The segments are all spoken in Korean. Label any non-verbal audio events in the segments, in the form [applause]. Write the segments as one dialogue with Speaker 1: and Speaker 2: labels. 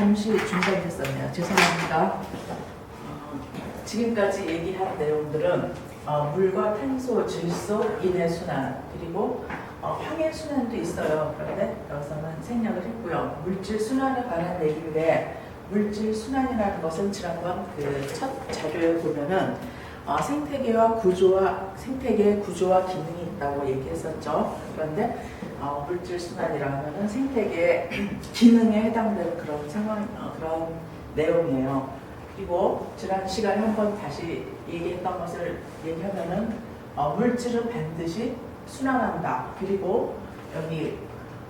Speaker 1: 잠시 중단했었네요. 죄송합니다. 어, 지금까지 얘기한 내용들은 어, 물과 탄소, 질소, 인해 순환 그리고 어, 황해 순환도 있어요. 그런데 여기서는 생략을 했고요. 물질 순환에 관한 얘기인데 물질 순환이라는 것은 지난번 그 첫 자료에 보면은 어, 생태계와 구조와 생태계의 구조와 기능이 있다고 얘기했었죠. 그런데 어, 물질 순환이라면은 생태계의 기능에 해당되는 그런 상황 어, 그런 내용이에요. 그리고 지난 시간에 한번 다시 얘기했던 것을 얘기하면은 어, 물질은 반드시 순환한다. 그리고 여기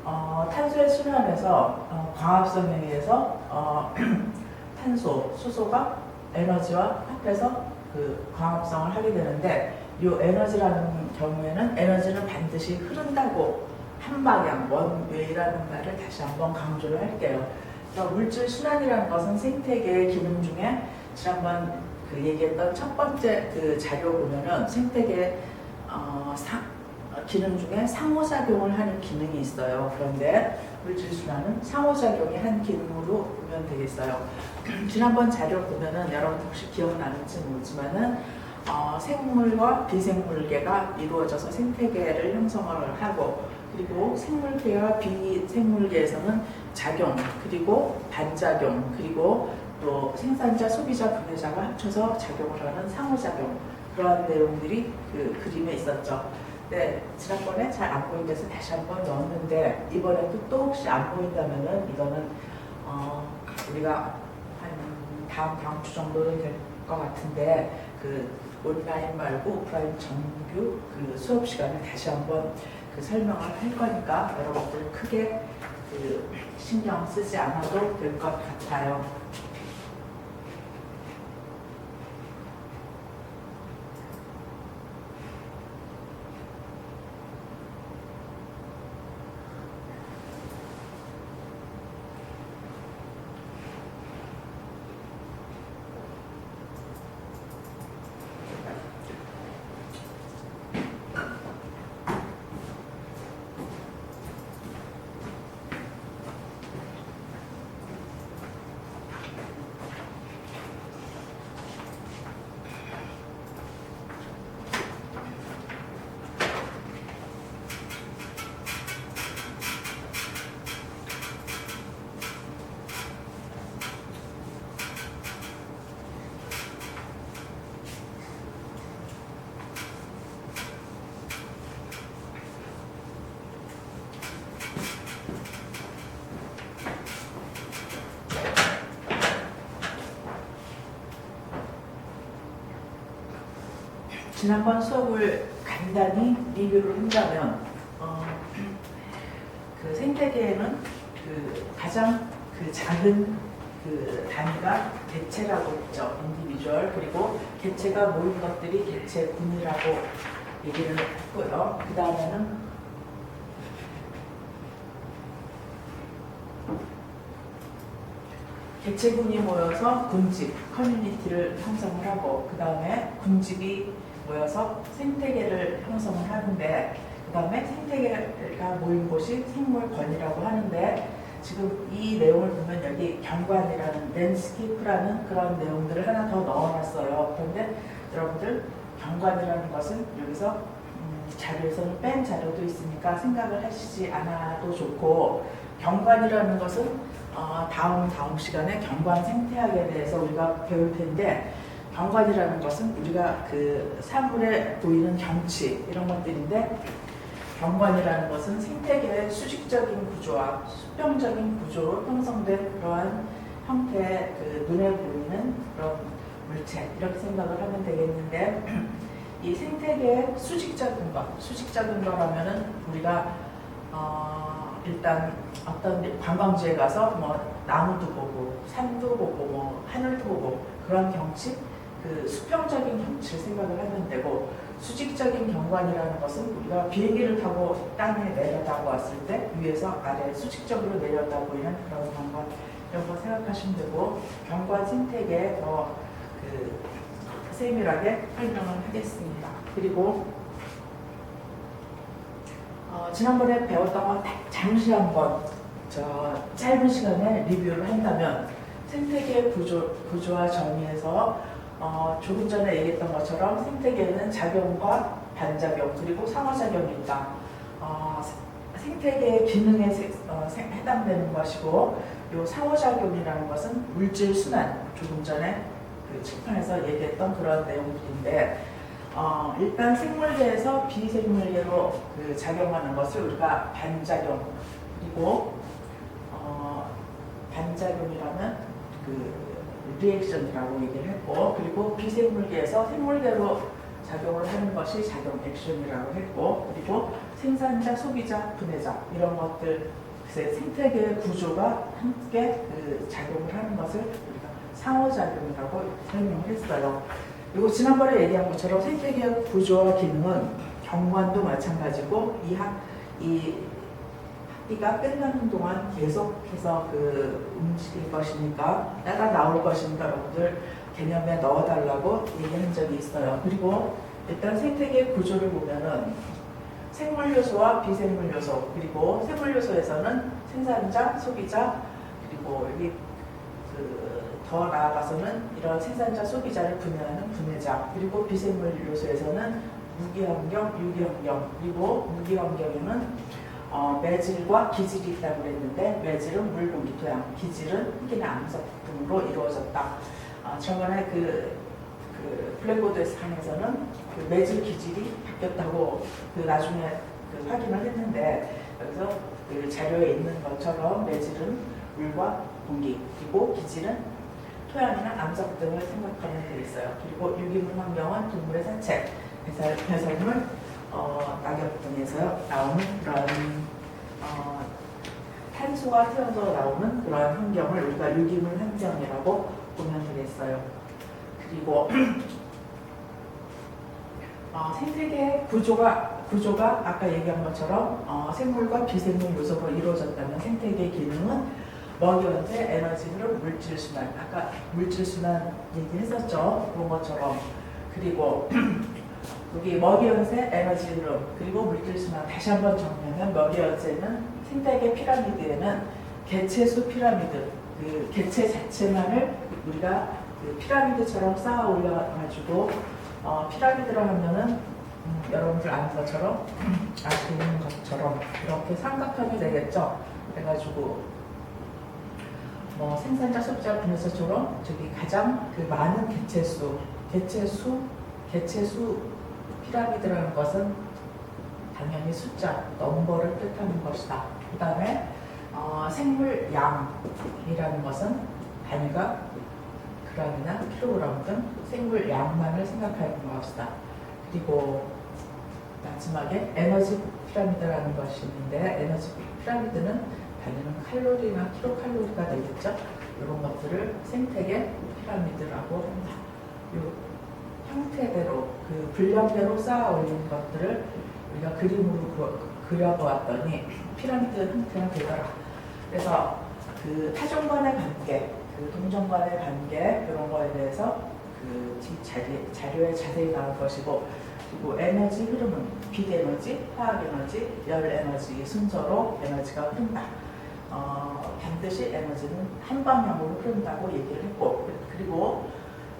Speaker 1: 어, 탄소의 순환에서 어, 광합성에 의해서 어, [clears throat] 탄소, 수소가 에너지와 합해서 그 광합성을 하게 되는데 이 에너지라는 경우에는 에너지는 반드시 흐른다고 한 방향, 원웨이라는 말을 다시 한번 강조를 할게요. 그래서 물질 순환이라는 것은 생태계의 기능 중에 지난번 그 얘기했던 첫 번째 그 자료 보면은 생태계 어, 사, 어, 기능 중에 상호작용을 하는 기능이 있어요. 그런데 물질 순환은 상호작용이 한 기능으로 보면 되겠어요. 지난번 자료 보면은 여러분 혹시 기억나는지 모르지만은 어, 생물과 비생물계가 이루어져서 생태계를 형성을 하고 그리고 생물계와 비생물계에서는 작용 그리고 반작용 그리고 또 생산자, 소비자, 구매자가 합쳐서 작용을 하는 상호작용 그러한 내용들이 그 그림에 있었죠. 네, 지난번에 잘 안 보인 데서 다시 한번 넣었는데 이번에도 또 혹시 안 보인다면은 이거는 어, 우리가 한 다음 다음 주 정도는 될 것 같은데 그 온라인 말고 오프라인 정규 그 수업 시간에 다시 한번 그 설명을 할 거니까 여러분들 크게 그 신경 쓰지 않아도 될 것 같아요. 지난번 수업을 간단히 리뷰를 한다면 어, 그 생태계에는 그 가장 그 작은 그 단위가 개체라고 했죠. 인디비주얼 그리고 개체가 모인 것들이 개체군이라고 얘기를 했고요. 그 다음에는 개체군이 모여서 군집, 커뮤니티를 형성을 하고 그 다음에 군집이 모여서 생태계를 형성을 하는데 그 다음에 생태계가 모인 곳이 생물권이라고 하는데 지금 이 내용을 보면 여기 경관이라는 랜스케이프라는 그런 내용들을 하나 더 넣어놨어요. 그런데 여러분들 경관이라는 것은 여기서 음, 자료에서는 뺀 자료도 있으니까 생각을 하시지 않아도 좋고 경관이라는 것은 어, 다음 다음 시간에 경관 생태학에 대해서 우리가 배울 텐데 경관이라는 것은 우리가 그 사물에 보이는 경치 이런 것들인데 경관이라는 것은 생태계의 수직적인 구조와 수평적인 구조로 형성된 그러한 형태의 그 눈에 보이는 그런 물체 이렇게 생각을 하면 되겠는데 [clears throat] 이 생태계의 수직적인 것, 수직적인 거라면은 우리가 어, 일단 어떤 관광지에 가서 뭐 나무도 보고 산도 보고 뭐 하늘도 보고 그런 경치 그 수평적인 경치를 생각을 하면 되고 수직적인 경관이라는 것은 우리가 비행기를 타고 땅에 내려다보 왔을 때 위에서 아래 수직적으로 내려다 보이는 그런 경관 이런 거 생각하시면 되고 경관 생태계에 더그 세밀하게 설명을 하겠습니다. 그리고 어, 지난번에 배웠던 거 잠시 한번 저 짧은 시간에 리뷰를 한다면 생태계 구조, 구조와 정의에서 어, 조금 전에 얘기했던 것처럼 생태계는 작용과 반작용 그리고 상호작용이 있다. 어, 생태계의 기능에 세- 어, 세- 해당되는 것이고 요 상호작용이라는 것은 물질 순환 조금 전에 그 책판에서 얘기했던 그런 내용들인데 어, 일단 생물계에서 비생물계로 그 작용하는 것을 우리가 반작용 그리고 어, 반작용이라는 그 리액션이라고 얘기를 했고 그리고 비생물계에서 생물계로 작용을 하는 것이 작용 액션이라고 했고 그리고 생산자, 소비자, 분해자 이런 것들 생태계 구조가 함께 그 작용을 하는 것을 우리가 상호작용이라고 설명을 했어요. 그리고 지난번에 얘기한 것처럼 생태계 구조와 기능은 경관도 마찬가지고 이 학, 이 학기가 끝나는 동안 계속해서 그 움직일 것이니까 따라 나올 것이니까 여러분들 개념에 넣어달라고 얘기한 적이 있어요. 그리고 일단 생태계 구조를 보면은 생물 요소와 비생물 요소 그리고 생물 요소에서는 생산자, 소비자 그리고 여기 그 더 나아가서는 이런 생산자, 소비자를 분해하는 분해자 그리고 비생물 요소에서는 무기환경, 유기환경 그리고 무기환경에는 어, 매질과 기질이 있다고 그랬는데 매질은 물, 공기, 토양, 기질은 흙이나 암석 등으로 이루어졌다. 어, 저번에 그, 그 블랙보드에서 상에서는 그 매질 기질이 바뀌었다고 그 나중에 그 확인을 했는데 그래서 그 자료에 있는 것처럼 매질은 물과 공기 그리고 기질은 토양이나 암석 등을 생각하면 되겠어요. 그리고 유기물 환경은 동물의 사체, 배설, 배설물, 어, 낙엽 등에서 나오는 그런 어, 탄소가 태워서 나오는 그러한 환경을 우리가 유기물 환경이라고 보면 되겠어요. 그리고 [clears throat] 어, 생태계 구조가 구조가 아까 얘기한 것처럼 어, 생물과 비생물 요소로 이루어졌다면 생태계 기능은 먹이 원재, 에너지 흐름, 물질 순환. 아까 물질 순환 얘기했었죠. 그런 것처럼 그리고 [clears throat] 여기 먹이 연세, 에너지 흐름, 그리고 물질 순환 다시 한번 정리하면 먹이 연세는 생태계 피라미드에는 개체수 피라미드, 그 개체 자체만을 우리가 그 피라미드처럼 쌓아 올려가지고 어, 피라미드로 하면은 음, 여러분들 아는 것처럼 아시는 것처럼 이렇게 삼각형이 되겠죠. 그래가지고 뭐 생산자, 소비자, 분해서처럼 저기 가장 그 많은 개체수, 개체수, 개체수 피라미드라는 것은 당연히 숫자, 넘버를 뜻하는 것이다. 그 다음에 어, 생물 양이라는 것은 단위가 그램이나 킬로그램 등 생물 양만을 생각하는 것이다. 그리고 마지막에 에너지 피라미드라는 것이 있는데 에너지 피라미드는 단위는 칼로리나 킬로칼로리가 되겠죠. 이런 것들을 생태계 피라미드라고 합니다. 이 형태대로 그 분량대로 쌓아 올린 것들을 우리가 그림으로 그- 그려보았더니 피라미드 형태가 되더라. 그래서 그 타종간의 관계, 그 동종간의 관계 그런 거에 대해서 그뒤 자리, 자료에 자세히 나올 것이고 그리고 에너지 흐름은 빛 에너지, 화학 에너지, 열 에너지 순서로 에너지가 흐른다. 어, 반드시 에너지는 한 방향으로 흐른다고 얘기를 했고 그리고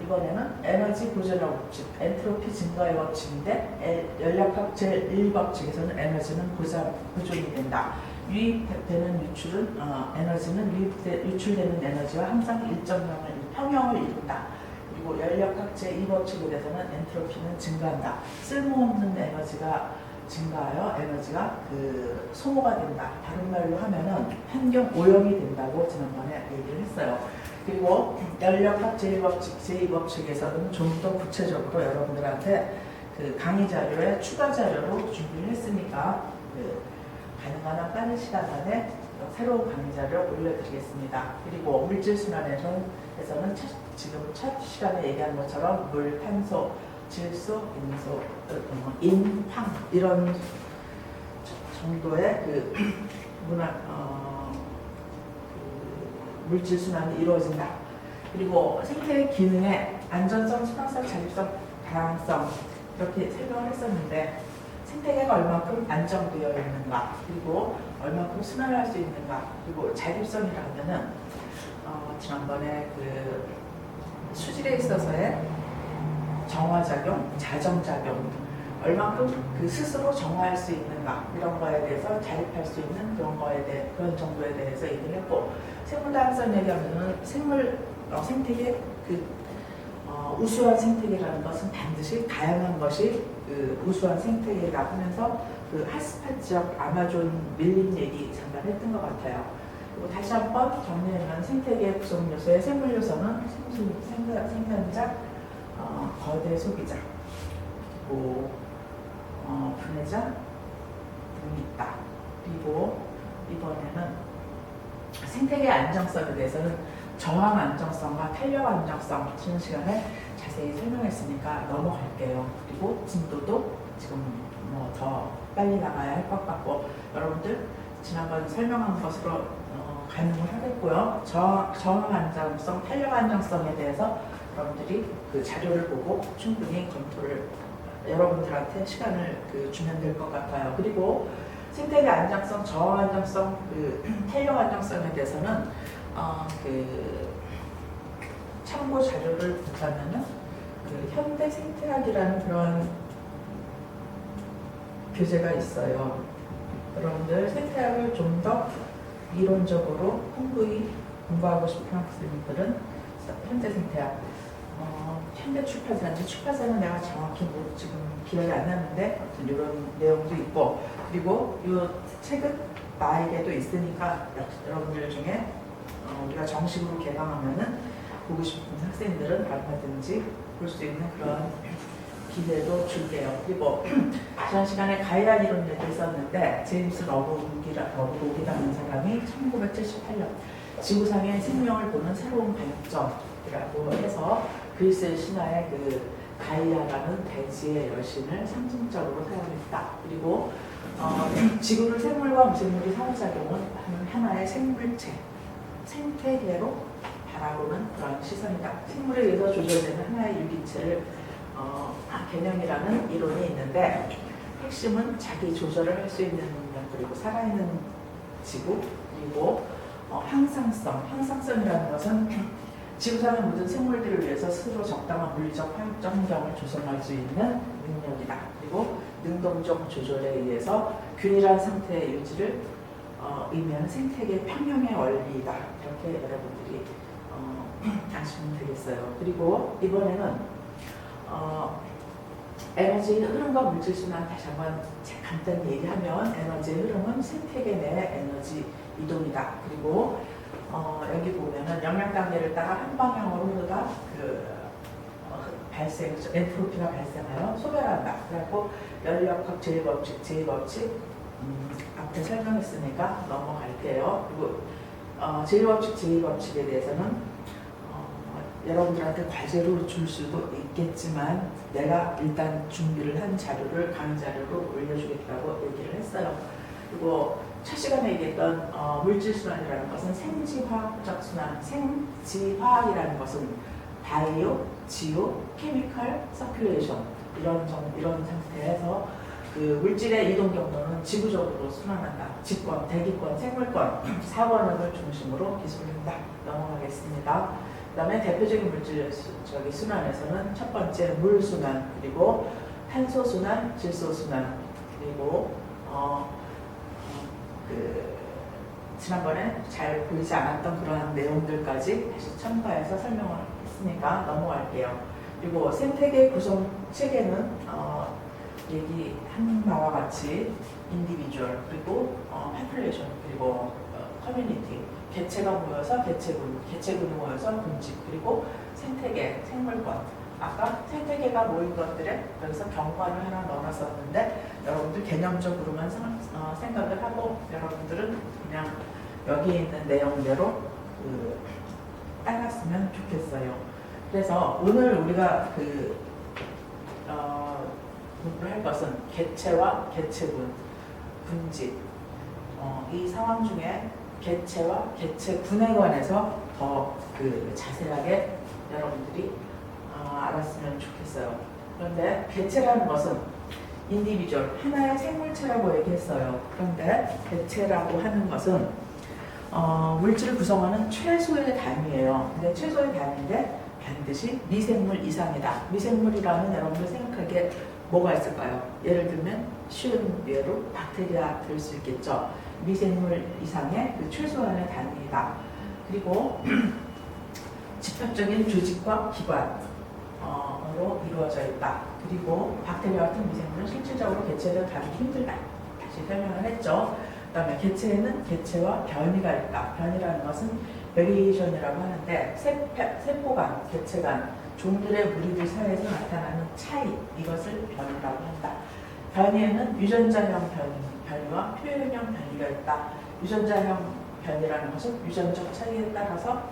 Speaker 1: 이번에는 에너지 보존의 법칙, 엔트로피 증가의 법칙인데 에- 연락학 제1법칙에서는 에너지는 보존, 보존이 된다. 유입되는 유출은 어, 에너지는 유입되, 유출되는 에너지와 항상 일정량을 평형을 이룬다. 그리고 연력학 제2법칙에 대해서는 엔트로피는 증가한다. 쓸모없는 에너지가 증가하여 에너지가 그 소모가 된다. 다른 말로 하면은 환경 오염이 된다고 지난번에 얘기를 했어요. 그리고 연력학 제1법칙, 제2법칙에서는 좀 더 구체적으로 여러분들한테 그 강의 자료에 추가 자료로 준비를 했으니까 그 가능한 한 빠른 시간 안에 새로운 강의 자료 올려드리겠습니다. 그리고 물질 순환에서는 첫, 지금 첫 시간에 얘기한 것처럼 물, 탄소, 질소, 인소, 어, 인, 황 이런 정도의 그 문화 어, 그 물질 순환이 이루어진다. 그리고 생태 기능의 안전성, 수평성, 자립성, 다양성 이렇게 설명을 했었는데 생태계가 얼마큼 안정되어 있는가 그리고 얼마큼 순환할 수 있는가 그리고 자립성이라면은 어, 지난번에 그 수질에 있어서의 정화작용, 자정작용 얼마큼 그 스스로 정화할 수 있는가 이런 거에 대해서 자립할 수 있는 그런 거에 대해 그런 정도에 대해서 얘기를 했고 생물 다양성 얘기하면은 생물 어, 생태계 그 어, 우수한 생태계라는 것은 반드시 다양한 것이 그 우수한 생태계라 하면서 그 핫스팟 지역 아마존 밀림 얘기 잠깐 했던 것 같아요. 그리고 다시 한번 정리하면 생태계 구성 요소의 생물 요소는 생산, 생산자, 어, 거대 소비자, 그리고 어, 분해자 등이 있다. 그리고 이번에는 생태계 안정성에 대해서는 저항 안정성과 탄력 안정성 쉬는 시간에 자세히 설명했으니까 넘어갈게요. 그리고 진도도 지금 뭐 더 빨리 나가야 할 것 같고 여러분들 지난번 설명한 것으로 어, 가능을 하겠고요. 저, 저항 안정성, 탄력 안정성에 대해서 여러분들이 그 자료를 보고 충분히 검토를 여러분들한테 시간을 그 주면 될 것 같아요. 그리고 생태계 안정성, 저항 안정성, 그 [clears throat] 탄력 안정성에 대해서는 어, 그 참고 자료를 보자면은 그 현대 생태학이라는 그런 교재가 있어요. 여러분들 생태학을 좀 더 이론적으로 풍부히 공부하고 싶은 학생들은 현대 생태학 어, 현대 출판사인지 출판사는 내가 정확히 뭐 지금 기억이 안 나는데 아무튼 이런 내용도 있고 그리고 이 책은 나에게도 있으니까 여러분들 중에 어, 우리가 정식으로 개방하면은 보고 싶은 학생들은 얼마든지 볼 수 있는 그런 기회도 줄게요. 그리고 [clears throat] 지난 시간에 가이아 이론 얘기 있었는데 제임스 러브록이라, 러브록이라는 사람이 1978년 지구상의 생명을 보는 새로운 관점이라고 해서 그리스 신화의 그 가이아라는 대지의 여신을 상징적으로 사용했다. 그리고 어, [clears throat] 지구를 생물과 무생물이 상호작용을 하는 하나의 생물체, 생태계로 바라보는 그런 시선이다. 생물에 의해서 조절되는 하나의 유기체를 어, 개념이라는 이론이 있는데 핵심은 자기 조절을 할 수 있는 능력 그리고 살아있는 지구 그리고 어, 항상성 항상성이라는 것은 지구상의 모든 생물들을 위해서 스스로 적당한 물리적 환경을 조성할 수 있는 능력이다. 그리고 능동적 조절에 의해서 균일한 상태의 유지를 어, 의미하는 생태계 평형의 원리이다. 이렇게 여러분들이 어, [clears throat] 아시면 되겠어요. 그리고 이번에는 어, 에너지 흐름과 물질 순환 다시 한번 간단히 얘기하면 에너지 흐름은 생태계 내 에너지 이동이다. 그리고 어, 여기 보면은 영양 단계를 따라 한 방향으로 흐르다 그 어, 발생 엔트로피가 발생하여 소멸한다. 그래갖고 연력학 제일 법칙 제일 법칙 음, 앞에 설명했으니까 넘어갈게요. 그리고 어, 제일 법칙 제일 법칙에 대해서는 여러분들한테 과제로 줄 수도 있겠지만 내가 일단 준비를 한 자료를 강의 자료로 올려주겠다고 얘기를 했어요. 그리고 첫 시간에 얘기했던 어, 물질 순환이라는 것은 생지화학적 순환, 생지화학이라는 것은 바이오, 지오, 케미컬, 서큘레이션 이런 정, 이런 상태에서 그 물질의 이동 경로는 지구적으로 순환한다. 직권, 대기권, 생물권, [clears throat] 사원을 중심으로 기술한다. 넘어가겠습니다. 그 다음에 대표적인 물질 수- 저기 순환에서는 첫 번째 물 순환 그리고 탄소 순환, 질소 순환 그리고 어, 그 지난번에 잘 보이지 않았던 그러한 내용들까지 다시 첨가해서 설명을 했으니까 넘어갈게요. 그리고 생태계 구성 체계는 어, 얘기한 바와 같이 인디비주얼 그리고 어, 파퓰레이션 그리고 어, 커뮤니티 개체가 모여서 개체군, 개체군이 모여서 군집, 그리고 생태계, 생물권. 아까 생태계가 모인 것들에 여기서 경관을 하나 넣어놨었는데 여러분들 개념적으로만 상- 어, 생각을 하고 여러분들은 그냥 여기 있는 내용대로 그 따랐으면 좋겠어요. 그래서 오늘 우리가 그 어, 공부를 할 것은 개체와 개체군, 군집 어, 이 상황 중에 개체와 개체군에 관해서 더 그 자세하게 여러분들이 어, 알았으면 좋겠어요. 그런데 개체라는 것은 인디비주얼 하나의 생물체라고 얘기했어요. 그런데 개체라고 하는 것은 어, 물질을 구성하는 최소의 단위예요. 근데 최소의 단위인데 반드시 미생물 이상이다. 미생물이라면 여러분들 생각하기에 뭐가 있을까요? 예를 들면 쉬운 예로 박테리아 될 수 있겠죠. 미생물 이상의 그 최소한의 단위이다. 그리고 [clears throat] 집합적인 조직과 기관 으로 이루어져 있다. 그리고 박테리아 같은 미생물은 실질적으로 개체를 다루기 힘들다. 다시 설명을 했죠. 그 다음에 개체에는 개체와 변이가 있다. 변이라는 것은 베리에이션이라고 하는데 세포, 세포 간, 개체 간, 종들의 무리들 사이에서 나타나는 차이 이것을 변이라고 한다. 변이에는 유전자형 변이, 변이와 표현형 변이가 있다. 유전자형 변이라는 것은 유전적 차이에 따라서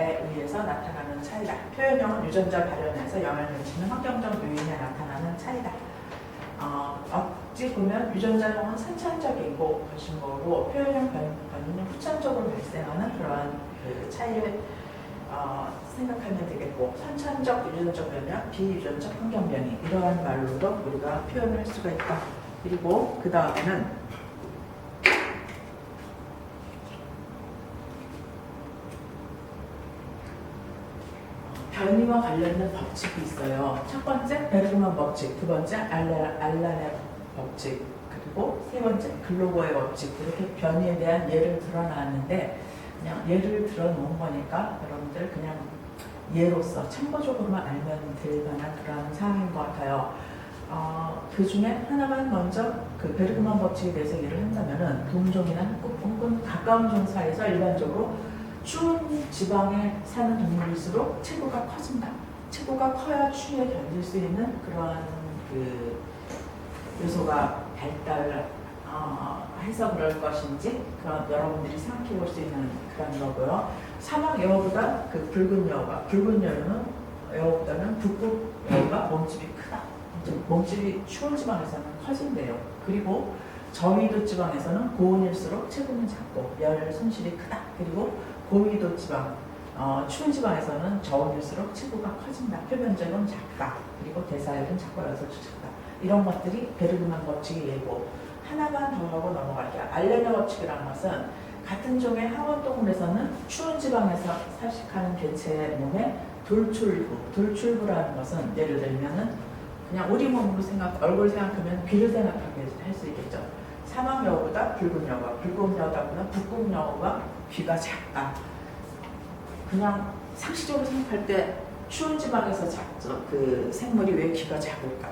Speaker 1: 의해서 나타나는 차이다. 표현형은 유전자 발현에서 영향을 미치는 환경적 요인에 나타나는 차이다. 어, 어찌 보면 유전자형은 선천적인 고 것인 거고 표현형 변- 변이는 후천적으로 발생하는 그러한 그 차이를 어, 생각하면 되겠고 선천적 유전적 변이와 비유전적 환경 변이 이러한 말로도 우리가 표현을 할 수가 있다. 그리고 그 다음에는 변이와 관련된 법칙이 있어요. 첫 번째 베르그만 법칙, 두 번째 알라, 알란의 법칙, 그리고 세 번째 글로버의 법칙 이렇게 변이에 대한 예를 들어놨는데 그냥 예를 들어놓은 거니까 여러분들 그냥 예로서 참고적으로만 알면 될 만한 그런 사항인 것 같아요. 어, 그 중에 하나만 먼저 그 베르그만 법칙에 대해서 예를 한다면은 동종이나 혹은 가까운 종 사이에서 일반적으로 추운 지방에 사는 동물일수록 체구가 커진다. 체구가 커야 추위에 견딜 수 있는 그러한 그 요소가 발달을 어, 해서 그럴 것인지 그런 여러분들이 생각해 볼 수 있는 그런 거고요. 사막 여우보다 그 붉은 여우가 붉은 여우는 여우보다는 북극 여우가 몸집이 크다. 즉 몸집이 추운 지방에서는 커진대요. 그리고 저위도 지방에서는 고온일수록 체구는 작고 열 손실이 크다. 그리고 고위도 지방, 어, 추운 지방에서는 저온일수록 체구가 커진다. 표면적은 작다. 그리고 대사율은 열솔도 작다. 이런 것들이 베르그만 법칙의 예고. 하나만 더 하고 넘어갈게요. 알레나 법칙이라는 것은 같은 종의 하원 동물에서는 추운 지방에서 서식하는 개체의 몸에 돌출부, 돌출부라는 것은 예를 들면은 그냥 우리 몸으로 생각, 얼굴 생각하면 귀를 생각하게 할 수 있겠죠. 사막 여우보다 붉은 여우가, 붉은 여우보다 북극 여우가 귀가 작다. 그냥 상식적으로 생각할 때 추운 지방에서 작죠. 그 생물이 왜 귀가 작을까?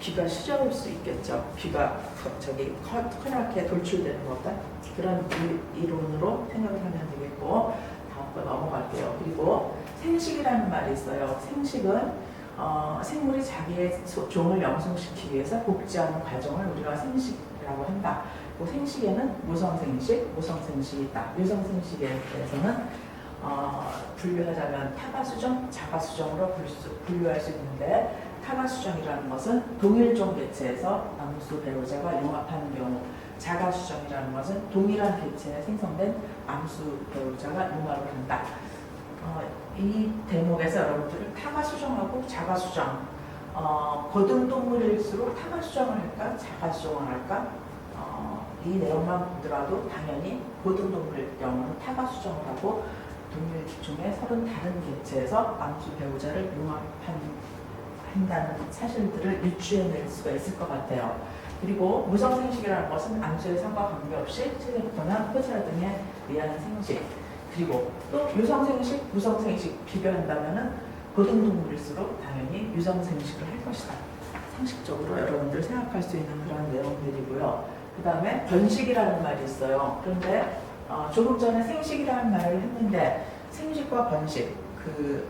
Speaker 1: 귀가 시려울 수 있겠죠. 귀가 커- 저기 커, 커렇게 돌출되는 것다. 그런 이, 이론으로 생각을 하면 되겠고 다음 거 넘어갈게요. 그리고 생식이라는 말이 있어요. 생식은 어, 생물이 자기의 소- 종을 영성시키기 위해서 복제하는 과정을 우리가 생식이라고 한다. 그 생식에는 무성생식, 무성생식이 있다. 유성생식에 대해서는 어, 분류하자면 타가수정, 자가수정으로 분- 분류할 수 있는데 타가수정이라는 것은 동일종 개체에서 암수 배우자가 융합하는 경우 자가수정이라는 것은 동일한 개체에 생성된 암수 배우자가 융합을 한다. 어, 이 대목에서 여러분들은 타가수정하고 자가 수정 어, 고등동물일수록 타가수정을 할까 자가 수정을 할까 어, 이 내용만 보더라도 당연히 고등동물일 경우는 타가 수정을 하고 동물 중에 서른 다른 개체에서 암수 배우자를 융합한 한다는 사실들을 유추해낼 수가 있을 것 같아요. 그리고 무성 생식이라는 것은 암수의 상과 관계없이 체내부터나 포자 등에 의한 생식 그리고 또 유성생식, 무성생식 비교한다면은 고등 동물일수록 당연히 유성생식을 할 것이다. 상식적으로 여러분들 생각할 수 있는 그런 내용들이고요. 그 다음에 번식이라는 말이 있어요. 그런데 어, 조금 전에 생식이라는 말을 했는데 생식과 번식 그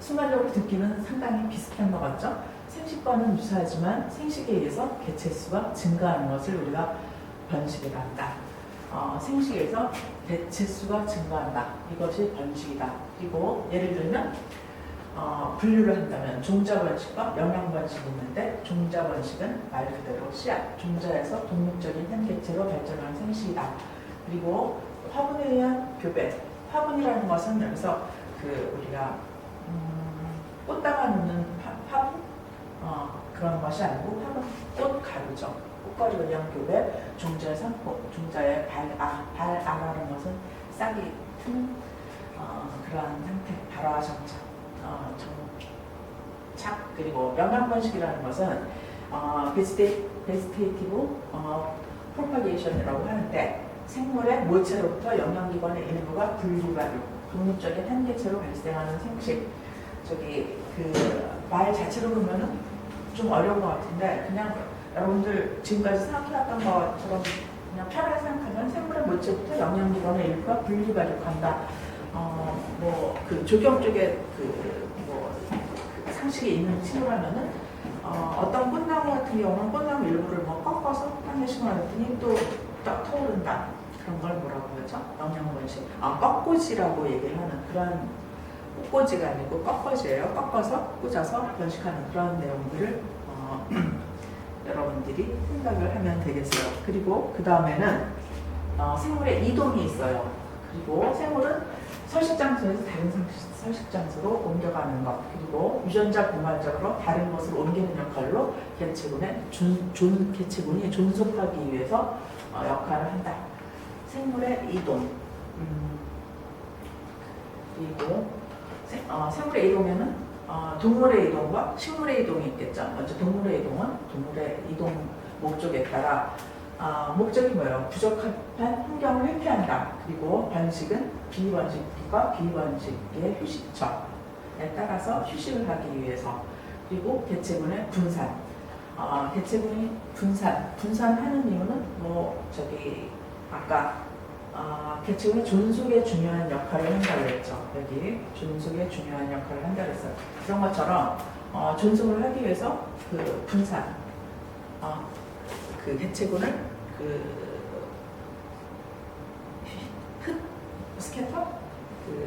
Speaker 1: 순간적으로 듣기는 상당히 비슷한 것 같죠? 생식과는 유사하지만 생식에 의해서 개체 수가 증가하는 것을 우리가 번식이라 한다. 어, 생식에서 개체 수가 증가한다. 이것이 번식이다. 그리고 예를 들면 어, 분류를 한다면 종자 번식과 영양 번식이 있는데 종자 번식은 말 그대로 씨앗, 종자에서 독립적인 한 개체로 발전하는 생식이다. 그리고 화분에 의한 교배, 화분이라는 것은 여기서 그 우리가 음, 꽃다가 놓는 화- 화분, 어, 그런 것이 아니고 화분 꽃 가루죠. 꽃가루 영양교배 종자의 상포, 종자의 발, 아, 발 아라는 것은 싹이 트는 어, 그러한 상태, 발화 정착, 어, 정착 그리고 영양 번식이라는 것은 어, 베스테, 베스테이티브 어, 프로파게이션이라고 하는데 생물의 모체로부터 영양기관의 일부가 분리발효, 독립적인 한계체로 발생하는 생식. 저기 그 말 자체로 보면은 좀 어려운 것 같은데 그냥 여러분들 지금까지 생각해왔던 것처럼 그냥 편하게 생각하면 생물의 모체부터 영양기관의 일부가 분리발효한다. 어, 뭐 그 조경 쪽에 그 뭐 그 상식이 있는 친구라면은 어, 어떤 꽃나무 같은 경우는 꽃나무 일부를 뭐 꺾어서 한개씩을 하더니 또딱 터오른다. 그런 걸 뭐라고 하죠? 영양분식. 아, 꺾꽂이라고 얘기를 하는 그런 꽃꽂이가 아니고 꺾꽂이에요. 꺾어서 꽂아서 번식하는 그런 내용들을 어, [clears throat] 여러분들이 생각을 하면 되겠어요. 그리고 그 다음에는 어, 생물의 이동이 있어요. 그리고 생물은 서식 장소에서 다른 상- 서식 장소로 옮겨가는 것 그리고 유전자 분할적으로 다른 곳으로 옮기는 역할로 개체군의 준, 존 개체군이 존속하기 위해서 어, 역할을 한다. 생물의 이동 음, 그리고 생, 어, 생물의 이동에는 어, 동물의 이동과 식물의 이동이 있겠죠. 먼저 동물의 이동은 동물의 이동 목적에 따라 아, 목적이 뭐예요? 부적합한 환경을 회피한다. 그리고 번식은 비번식과 비번식의 휴식처에 따라서 휴식을 하기 위해서 그리고 개체군의 분산. 아, 개체군이 분산, 분산하는 이유는 뭐 저기 아까 아, 개체군의 존속에 중요한 역할을 한다고 했죠. 여기 존속에 중요한 역할을 한다고 했어요. 그런 것처럼 어, 존속을 하기 위해서 그 분산, 어, 그 개체군을 그 흩, 스캐터? 그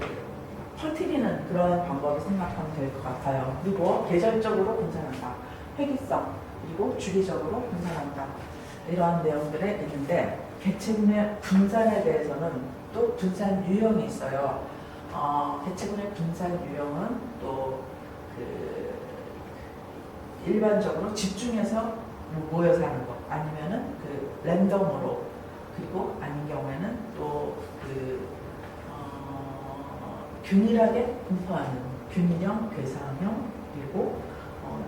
Speaker 1: 퍼뜨리는 그런 방법을 생각하면 될 것 같아요. 그리고 계절적으로 분산한다. 회기성, 그리고 주기적으로 분산한다. 이러한 내용들에 있는데 개체군의 분산에 대해서는 또 분산 유형이 있어요. 어, 개체군의 분산 유형은 또그 일반적으로 집중해서 모여서 하는 것 아니면은 그 랜덤으로 그리고 아닌 경우에는 또그 어, 균일하게 분포하는 균일형, 괴상형 그리고 어,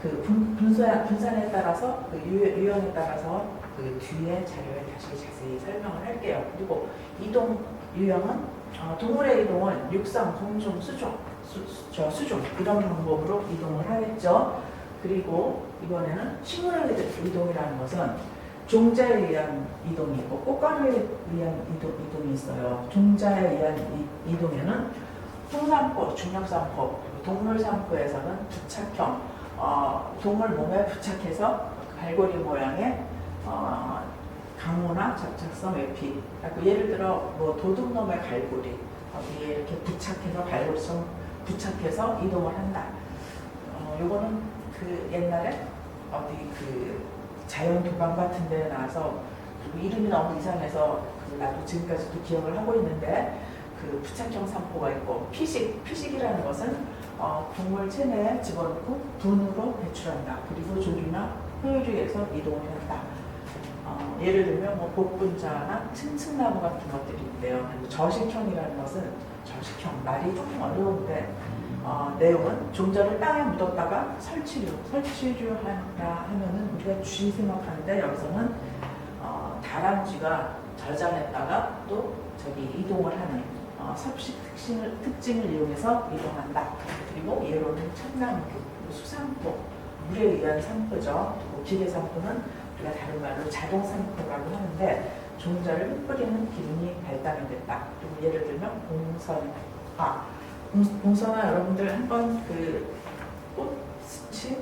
Speaker 1: 그 분, 분산, 분산에 따라서 그 유, 유형에 따라서 그 뒤에 자료에 다시 자세히 설명을 할게요. 그리고 이동 유형은 어, 동물의 이동은 육상, 공중, 수종, 수, 수, 저 수종 이런 방법으로 이동을 하겠죠. 그리고 이번에는 식물의 이동이라는 것은 종자에 의한 이동이 있고 꽃가루에 의한 이동, 이동이 있어요. 종자에 의한 이, 이동에는 홍산포, 중력산포, 동물산포에서는 부착형, 어, 동물 몸에 부착해서 갈고리 모양의 어, 강호나 접착성 외피. 예를 들어 뭐 도둑놈의 갈고리 거기에 이렇게 부착해서 갈고리처럼 부착해서 이동을 한다. 어, 요거는 그 옛날에 어디 그 자연 도감 같은 데 나와서 그리고 이름이 너무 이상해서 그 나도 지금까지도 기억을 하고 있는데 그 부착형 산포가 있고 피식, 피식이라는 것은 어, 동물 체내에 집어넣고 분으로 배출한다. 그리고 조류나 포유류에 의해서 이동을 한다. 어, 예를 들면 뭐 복분자나 층층나무 같은 것들이. 그리고 저식형이라는 것은 저식형 말이 조금 어려운데 어, 내용은 종자를 땅에 묻었다가 설치류, 설치류 하라 하면은 우리가 쥐 생각하는데 여기서는 어, 다람쥐가 저장했다가 또 저기 이동을 하는 어, 섭식 특징을, 특징을 이용해서 이동한다. 그리고 예로는 참나무, 수산포, 물에 의한 산포죠. 그리고 기계 산포는 우리가 다른 말로 자동 산포라고 하는데 종자를 흩뿌리는 기능이 발달이 됐다. 그리고 예를 들면 공선화. 공- 공선화 여러분들 한번 그 꽃이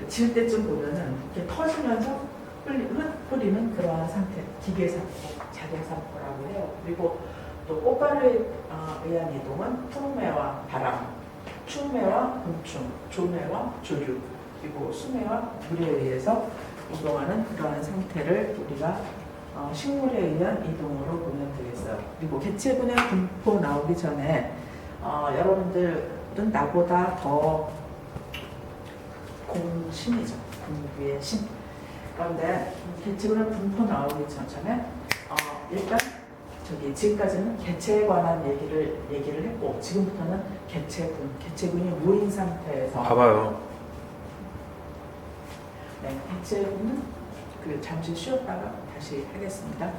Speaker 1: 그질 때쯤 보면은 이렇게 터지면서 흩뿌리는 그러한 상태. 기계 산포, 자동 산포라고 해요. 그리고 또 꽃가루에 어, 의한 이동은 풍매와 바람, 충매와 곤충, 조매와 조류, 그리고 수매와 물에 의해서 이동하는 그러한 상태를 우리가 어, 식물에 의한 이동으로 보면 되겠어요. 그리고 개체군의 분포 나오기 전에 어, 여러분들은 나보다 더 공신이죠. 공부의 신. 그런데 개체군의 분포 나오기 전에 어, 일단 저기 지금까지는 개체에 관한 얘기를 얘기를 했고 지금부터는 개체군, 개체군이 모인 상태에서
Speaker 2: 봐봐요.
Speaker 1: 네, 개체군은 그 잠시 쉬었다가 다시 하겠습니다.